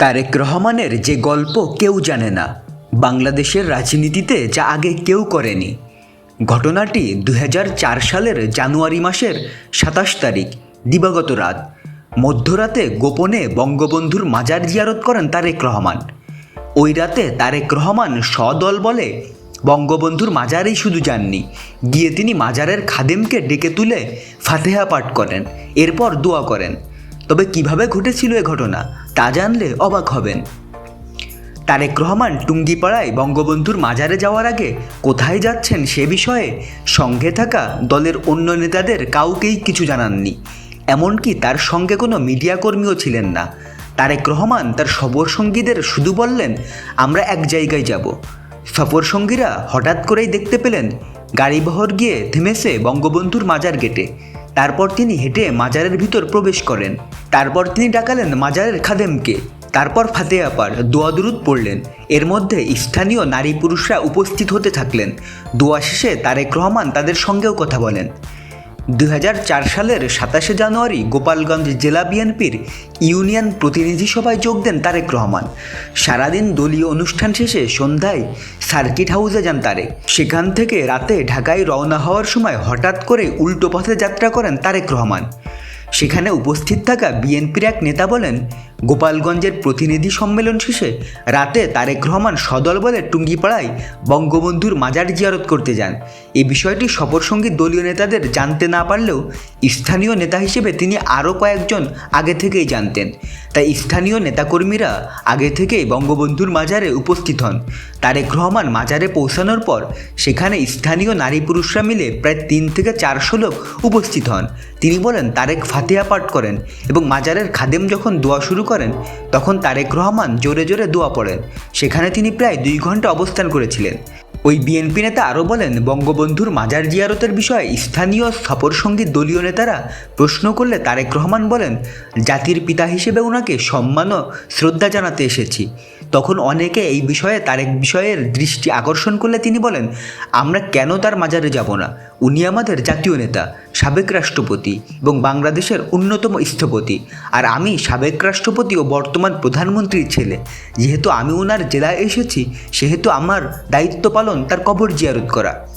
তারেক রহমানের যে গল্প কেউ জানে না। বাংলাদেশের রাজনীতিতে যা আগে কেউ করেনি। ঘটনাটি দু হাজার চার সালের জানুয়ারি মাসের সাতাশ তারিখ, দিবাগত রাত। মধ্যরাতে গোপনে বঙ্গবন্ধুর মাজার জিয়ারত করেন তারেক রহমান। ওই রাতে তারেক রহমান সদল বলে বঙ্গবন্ধুর মাজারেই শুধু যাননি, গিয়ে তিনি মাজারের খাদেমকে ডেকে তুলে ফাতেহা পাঠ করেন, এরপর দোয়া করেন। তবে কীভাবে ঘটেছিল এ ঘটনা? তা জানলে অবাক হবেন। তারেক রহমান টুঙ্গিপাড়ায় বঙ্গবন্ধুর মাজারে যাওয়ার আগে কোথায় যাচ্ছেন সে বিষয়ে সঙ্গে থাকা দলের অন্য নেতাদের কাউকেই কিছু জানাননি। এমনকি তার সঙ্গে কোনো মিডিয়া কর্মীও ছিলেন না। তারেক রহমান তার সবর সঙ্গীদের শুধু বললেন, আমরা এক জায়গায় যাব। সফর সঙ্গীরা হঠাৎ করেই দেখতে পেলেন, গাড়িবহর গিয়ে থেমেছে বঙ্গবন্ধুর মাজার গেটে। তারপর তিনি হেঁটে মাজারের ভিতর প্রবেশ করেন। তারপর তিনি ডাকালেন মাজারের খাদেমকে। তারপর ফাতেহা পার দোয়া দুরুদ পড়লেন। এর মধ্যে স্থানীয় নারী পুরুষরা উপস্থিত হতে থাকলেন। দোয়া শেষে তারেক রহমান তাদের সঙ্গেও কথা বলেন। দুই হাজার চার সালের সাতাশে জানুয়ারি গোপালগঞ্জ জেলা বিএনপির ইউনিয়ন প্রতিনিধি সভায় যোগ দেন তারেক রহমান। সারাদিন দলীয় অনুষ্ঠান শেষে সন্ধ্যায় সার্কিট হাউসে যান তারেক। সেখান থেকে রাতে ঢাকায় রওনা হওয়ার সময় হঠাৎ করে উল্টো পথে যাত্রা করেন তারেক রহমান। সেখানে উপস্থিত থাকা বিএনপির এক নেতা বলেন গোপালগঞ্জের প্রতিনিধি সম্মেলন শেষে রাতে তারেক রহমান সদল বলে টুঙ্গিপাড়ায় বঙ্গবন্ধুর মাজার জিয়ারত করতে যান। এই বিষয়টি সফরসঙ্গী দলীয় নেতাদের জানতে না পারলেও স্থানীয় নেতা হিসেবে তিনি আরও কয়েকজন আগে থেকেই জানতেন। তাই স্থানীয় নেতাকর্মীরা আগে থেকেই বঙ্গবন্ধুর মাজারে উপস্থিত হন। তারেক রহমান মাজারে পৌঁছানোর পর সেখানে স্থানীয় নারী পুরুষরা মিলে প্রায় তিন থেকে চারশো লোক উপস্থিত হন। তিনি বলেন, তারেক ফাতিহা পাঠ করেন এবং মাজারের খাদেম যখন দোয়া শুরু করেন, তখন তারেক রহমান জোরে জোরে দোয়া পড়েন। সেখানে তিনি প্রায় দুই ঘণ্টা অবস্থান করেছিলেন। ওই বিএনপি নেতা আরও বলেন, বঙ্গবন্ধুর মাজার জিয়ারতের বিষয়ে স্থানীয় সফরসঙ্গী দলীয় নেতারা প্রশ্ন করলে তারেক রহমান বলেন, জাতির পিতা হিসেবে ওনাকে সম্মান ও শ্রদ্ধা জানাতে এসেছি। তখন অনেকে এই বিষয়ে, তারেক বিষয়ের দৃষ্টি আকর্ষণ করলে তিনি বলেন, আমরা কেন তার মাজারে যাব না? উনি আমাদের জাতীয় নেতা, সাবেক রাষ্ট্রপতি এবং বাংলাদেশের অন্যতম স্থপতি। আর আমি সাবেক রাষ্ট্রপতি ও বর্তমান প্রধানমন্ত্রীর ছেলে। যেহেতু আমি ওনার জেলায় এসেছি, সেহেতু আমার দায়িত্ব পালন তার কবর জিয়ারত করা।